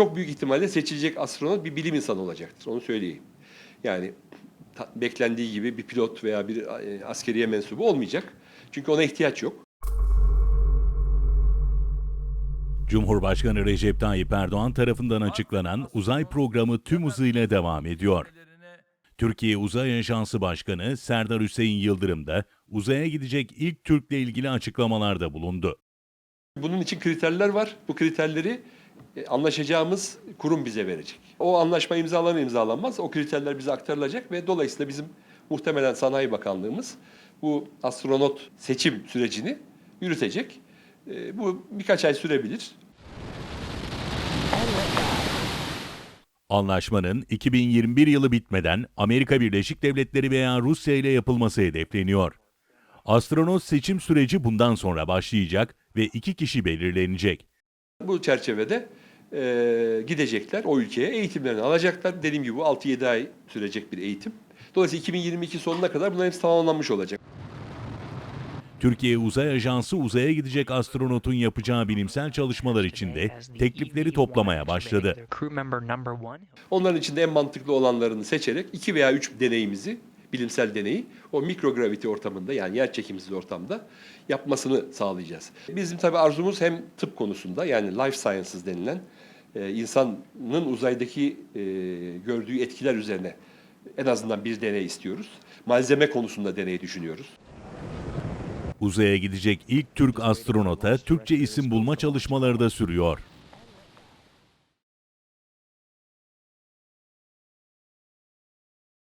çok büyük ihtimalle seçilecek astronot bir bilim insanı olacaktır. Onu söyleyeyim. Yani beklendiği gibi bir pilot veya bir e, askeriye mensubu olmayacak. Çünkü ona ihtiyaç yok. Cumhurbaşkanı Recep Tayyip Erdoğan tarafından açıklanan uzay programı tüm hızıyla devam ediyor. Türkiye Uzay Ajansı Başkanı Serdar Hüseyin Yıldırım da uzaya gidecek ilk Türk'le ilgili açıklamalarda bulundu. Bunun için kriterler var. Bu kriterleri anlaşacağımız kurum bize verecek. O anlaşma imzalanır imzalanmaz o kriterler bize aktarılacak ve dolayısıyla bizim muhtemelen Sanayi Bakanlığımız bu astronot seçim sürecini yürütecek. E, Bu birkaç ay sürebilir. Anlaşmanın 2021 yılı bitmeden Amerika Birleşik Devletleri veya Rusya ile yapılması hedefleniyor. Astronot seçim süreci bundan sonra başlayacak ve iki kişi belirlenecek. Bu çerçevede e, gidecekler o ülkeye eğitimlerini alacaklar. Dediğim gibi bu 6-7 ay sürecek bir eğitim. Dolayısıyla 2022 sonuna kadar bunların hepsi tamamlanmış olacak. Türkiye Uzay Ajansı uzaya gidecek astronotun yapacağı bilimsel çalışmalar için de teklifleri toplamaya başladı. Onların içinde en mantıklı olanlarını seçerek iki veya üç deneyimizi, bilimsel deneyi o mikrograviti ortamında yani yer çekimsiz ortamda yapmasını sağlayacağız. Bizim tabii arzumuz hem tıp konusunda yani life sciences denilen e, insanın uzaydaki e, gördüğü etkiler üzerine en azından bir deney istiyoruz. Malzeme konusunda deney düşünüyoruz. Uzaya gidecek ilk Türk astronota Türkçe isim bulma çalışmaları da sürüyor.